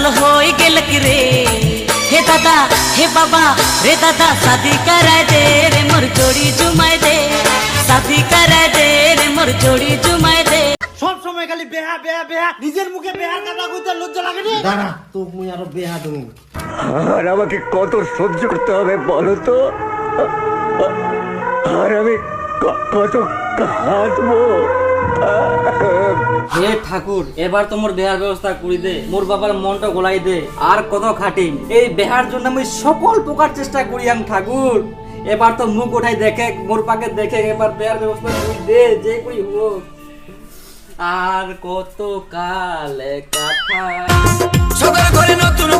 সাল হয়ে গেল রে হে দাদা হে বাবা রে দাদা শাদি করায় দে রে মোর জোড়ি জুমায় দে শাদি করায় দে রে মোর জোড়ি জুমায় দে সব সময় খালি বেহা বেহা বেহা নিজের মুখে বেহার কথা কইতে লজ্জা লাগে রে দাঁড়া তো মুই আরও বেহা তুমি আর আমাকে কত সহ্য করতে হবে বলো তো? আর আমি ক- কত কাঁদবো? হে ঠাকুর, এবার তো মোর বেহার ব্যবস্থা করি দে, মোর বাবার মনটা গোলাই দে, আর কত খাটিম। এই বেহার জন্য আমি সকল প্রকার চেষ্টা করি আম ঠাকুর। এবার তো মুখ ওঠাই দেখে, মোর পাকে দেখে এবার বেহার ব্যবস্থা করি দে, যে করি হোক। আর কত কাল কথা সদর ঘরে নতুন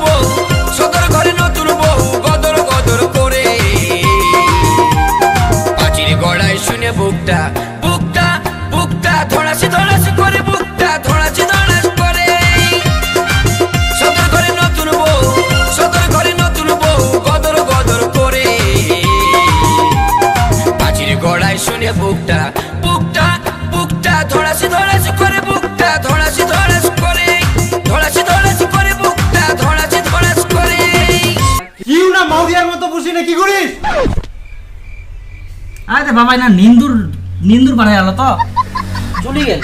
শুনে বুকটা। বুকটা বুকটা ধড়াসি ধড়াসি করে বুকটা ধড়াসি ধড়াস করে। ধড়াসি ধড়াসি করে বুকটা ধড়াসি ধড়াস করে। কিউ না মাউরিয়ার মতো বসি না কি করিস? আরে বাবা না নিন্দুর নিন্দুর বানাই আলো তো। চলে গেল।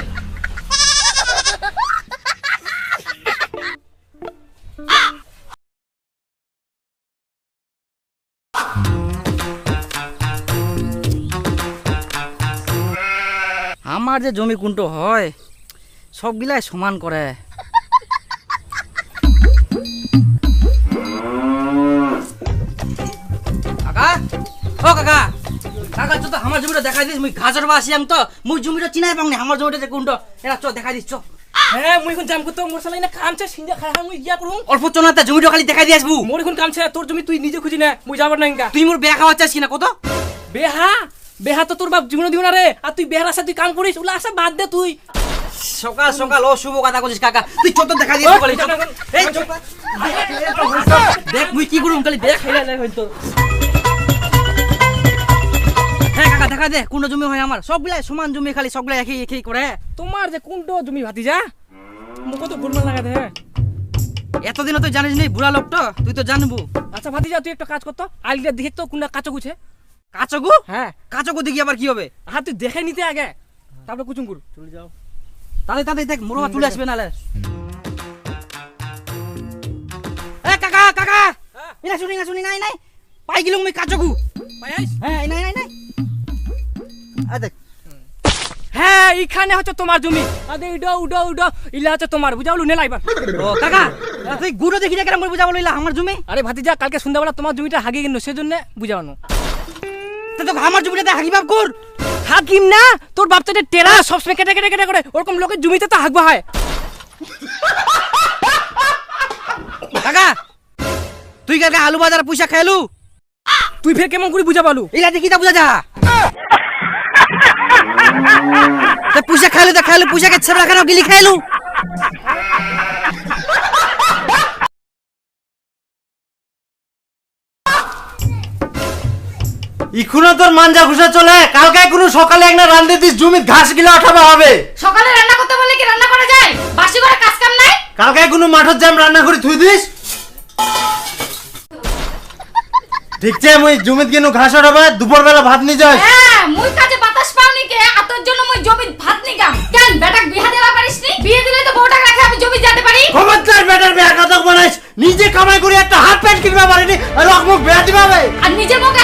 আমার যে জমি কুন্টো হয় সবগুলাই সমান করে। কাকা? ও কাকা কাকা তো আমার জমিটা দেখাই দিস মুই ঘাসর বাসি আম তো মুই জমিটা চিনাই পাওনি আমার জমিটা যে কোনটা চ দেখাই দিস চ হ্যাঁ মই এখন যাম করতে মোর সালাই না কামছে সিন্ধে খাই মই ইয়া করুম। অল্প চনাতে জমিটা খালি দেখাই দিয়ে আসব মোর এখন কামছে তোর জমি তুই নিজে খুঁজি না মই যাবার না ইনকা। তুই মোর বেয়া খাওয়া চাস কিনা কত? বেহা? বেহা তো তোর বাপ জীবন দিব না রে। আর তুই বেহার আশা তুই কাম করিস ওলা আশা বাদ দে তুই। সকাল সকাল ও শুভ কথা কইছিস কাকা। তুই চত দেখাই দিয়ে বলি এই। দেখ মুই কি করুম খালি দেখ। খাইলে লাই হয়তো। হ্যাঁ কাকা দেখা দে কোন জমি হয় আমার। সবগুলাই সমান জমি খালি সবগুলাই একই একই করে। তোমার যে কোনটো জমি ভাতি যা মোক তো গোলমাল লাগা দে এতদিনও তুই জানিস নি বুড়া লোক তো তুই তো জানবু। আচ্ছা ভাতি যা তুই একটা কাজ করতো আইলিটা দেখে তো কোনটা কাঁচো গুছে কাচগু? হ্যাঁ। কাচগু দেখি আবার কি হবে? হ্যাঁ তুই দেখে নিতে আগে। তারপরে কুচুম কর চলে যাও। তাহলে তাহলে দেখ মোরমা তুলে আসবে নালে এ কাকা কাকা! ইনা শুনি না শুনি নাই নাই। পাই গেলুম মই কাচগু। পাই আইস? হ্যাঁ নাই নাই নাই। আ দেখ। হ্যাঁ এইখানে হচ্ছে তোমার জমি। আদে উডো উডো উডো ইলা হচ্ছে তোমার বুঝাবলু নে লাইবার। ও কাকা তুই গুড়ো দেখি না কেন বুঝাবো লইলা আমার জমি? আরে ভাতিজা কালকে সন্ধ্যাবেলা তোমার জমিটা হাগিয়ে গেল সেজন্য বুঝাবানো তা তো আমার জমিটাতে হাগিবাব কর। হাকিম না? তোর বাপ তো এটা টেরা সবসময় কেটে কেটে কেটে করে। ওরকম লোকের জমিতে তো হাগবা হয়। কাকা তুই কাকা আলু বাজার পয়সা খাইলু? তুই ফের কেমন করে বুঝা পালু ইলা দেখি তা বুঝা যা পয়সা খাইলু তা খাইলু পয়সা কে ছেবড়া খানা গিলি খাইলু? ইখুনো তোর মাঞ্জা ঘুষা চলে। কালকে কোনো সকালে একটা রান্ধে দিস জমি ঘাস গিলা ওঠাবা হবে। সকালে রান্না করতে বললে কি রান্না করা যায়? বাসি করে কাজ কাম নাই? কালকে কোনো মাঠত যাম রান্না করে থুই দিস। ঠিক আছে মুই জমিত গেনু ঘাস ওঠাবে দুপুর বেলা ভাত নি যাস। হ্যাঁ মুই কাজে বাতাস পাওনি কে? আর তোর জন্য মুই জমি ভাত নিগাম কেন বেটাক বিয়া দেওয়া পারিস নি? বিয়ে দিলে তো বউটাক রাখে আমি জমি যেতে পারি। খবরদার বেটার বেয়া কথা বানাইস? নিজে কামাই করে একটা হাত প্যান্ট কিনবা পারিনি আর রক মুখ বেয়া দিবা। ভাই আর নিজে মুখে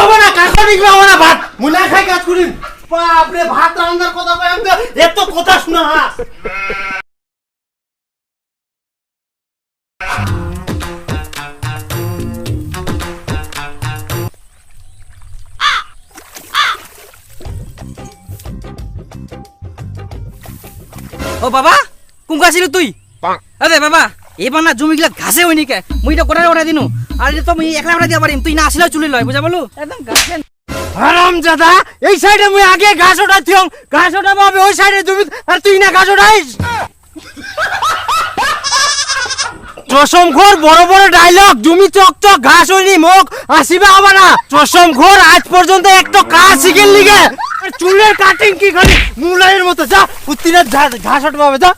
না না ভাত। মুই খাই কাজ করিম বাপরে ভাত রান্নার কথা কই আমি এত কথা শোনা। হাস ও বাবা কোন আসিল তুই? আরে বাবা এবার না জমি গিলা ঘাসে হইনি কে? মুই তো কোটারে ওঠাই দিনু। আর এটা তো মুই একলা ওঠাই দিয়া পারিম তুই না আসলে চুলি লয় বুঝা বলু একদম ঘাসে হারাম জাদা এই সাইডে মুই আগে ঘাস ওঠাচ্ছি ঘাস ওঠাবো হবে ওই সাইডে জমি আর তুই না ঘাস ওঠাইস? চশম ঘোর বড় বড় ডায়লগ জমি চক চক ঘাস হইনি মুখ আসিবে হবে না। চশম ঘোর আজ পর্যন্ত একটা কাজ শিখেন লিগে। চুলের কাটিং কি খালি? মুলাইয়ের মতো যা উত্তিনের ঘাস হটবে যা।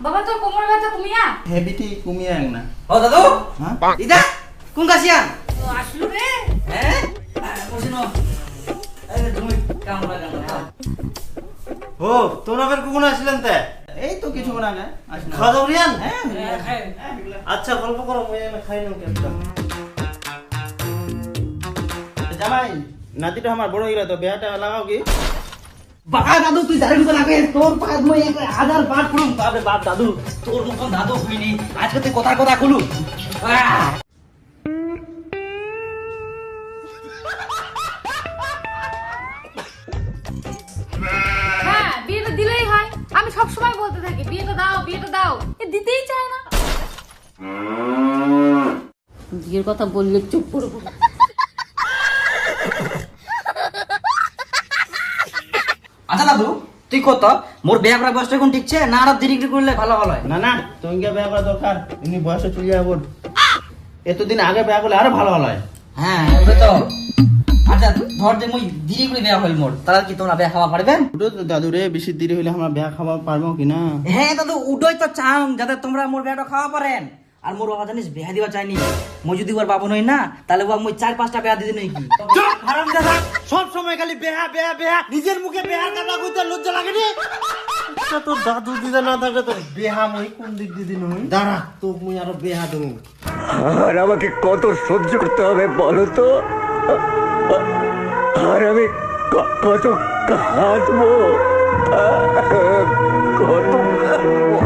বাবা তোর কোমর ব্যথা কমিয়া? হেবিটি কমিয়ে না। ও দাদু? হ্যাঁ? ইদা কোন কাশিয়ান তো আসলো রে। হ্যাঁ? বসিনো তুমি কামড়া ও ফের কখন আসলেন তে? এই তো কিছুক্ষণ আগে আসনা খাওয়া দাওয়া রিয়ান হ্যাঁ আচ্ছা গল্প করো মুই এনে খাই নাও কেমন জামাই নাতিটা আমার বড় হয়ে গেল তো বিয়াটা লাগাও কি? বাবা দাদু তুই লাগে তোর পাঁচ মই হাজার বাপ দাদু তোর মতন দাদু হইনি। আজকে তুই কথা কথা কলু হ্যাঁ বিয়েটা দিলেই হয়। আমি সব সময় বলতে থাকি বিয়েটা দাও বিয়েটা দাও। এ দিতেই চায় না। বিয়ের কথা বললে চুপ করব আচ্ছা দাদু তুই কত? মোর বিয়া করার বয়সটা এখন ঠিকছে না আরও দেরি করলে ভালো ভালো হয় না না তোমাকে বিয়া করা দরকার? এমনি বয়সে চলে যাব এতদিন আগে বিয়া করলে আরও ভালো ভালো হয়। হ্যাঁ ওটা তো। আচ্ছা ধর যে মুই দেরি করে বিয়া হইল মোর তাহলে কি তোমরা বিয়া খাওয়া পারবেন ওটা তো দাদু রে বেশি দেরি হলে আমরা বিয়া খাওয়া পারব কি না হ্যাঁ দাদু উডই তো চান যাতে তোমরা মোর বিয়াটা খাওয়া পারেন। আর মোর বাবা জানিস বিয়া দিবা চাইনি। মই যদি ওর বাবু নই না তাহলে ও মুই চার পাঁচটা বিয়া দিদি নই কি? চুপ! হারামজাদা সব সময় খালি বেহা বেহা বেহা নিজের মুখে বেহার কথা কইতে লজ্জা লাগে রে আচ্ছা, তোর দাদু দিদা না থাকলে তোর বেহা মই কোন দিক দিদি নই দাঁড়া তো মুই আরও বেহা দেবো। আর আমাকে কত সহ্য করতে হবে বলো তো? আর আমি ক- কত কাঁদবো? কত কাঁদবো?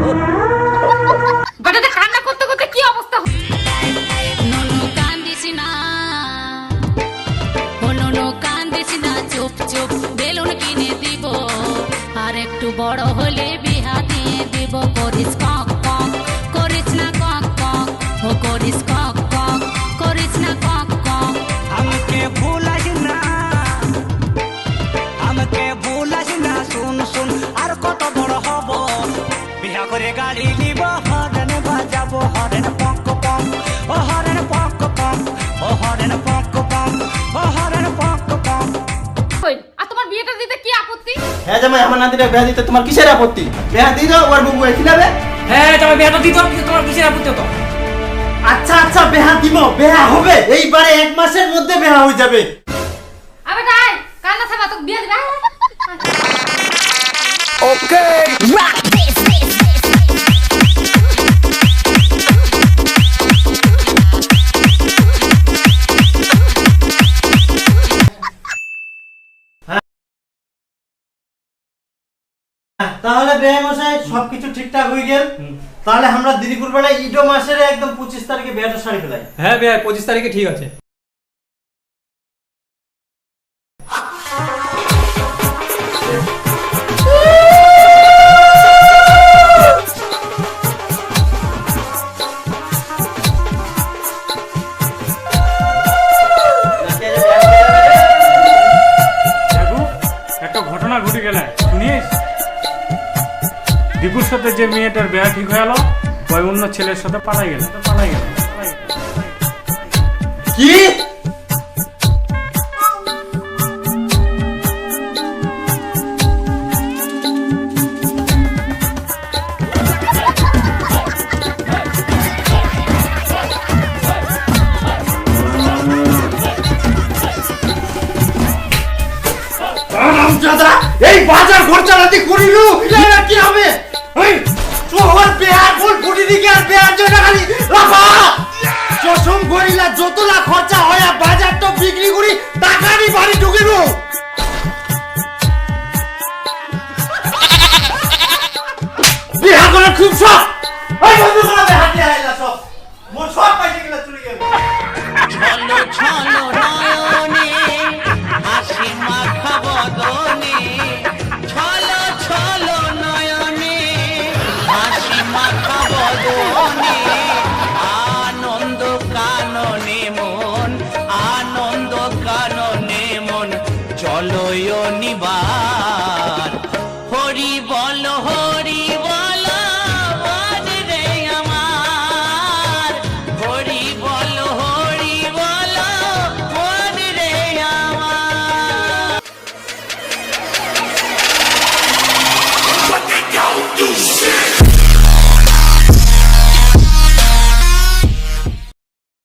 বড় হলে বিহা দিব, করিস কক কক, করিস না কক কক, ও করিস কক কক, করিস না কক কক। আমাকে ভুলাস না, আমাকে ভুলাস না, শুন শুন, আর কত বড় হব। বিয়া করে গাড়ি নিব হরেন বাজাবো, হরেন পক পক ও হরেন ও হরেন হ্যাঁ জামাই আমার নাতিটা বিয়া দিতে তোমার কিসের আপত্তি? বিয়া দিই দাও ওর বুবু খিলাবে। হ্যাঁ তোমার বিয়েটা দিত তোমার কিসের আপত্তি তো আচ্ছা আচ্ছা বেহা দিব বেহা হবে। এইবারে এক মাসের মধ্যে বেহা হয়ে যাবে। আবে তাই কান্না থামা তো বিয়া দিবা? আয়, তাহলে বেহে মশাই সবকিছু ঠিকঠাক হয়ে গেল। তাহলে আমরা দিদিপুর বেলায় ইডো মাসের একদম পঁচিশ তারিখে বেহাটা শাড়ি ফেলাই। হ্যাঁ বেয়া পঁচিশ তারিখে ঠিক আছে। যে মেয়েটার বিয়া ঠিক হয়ে গেলো ওই অন্য ছেলের সাথে পালাই গেল। পালাই গেল। কি? চুপচাপ! ওই বন্ধু সাথে হাতে আইলা সব মোর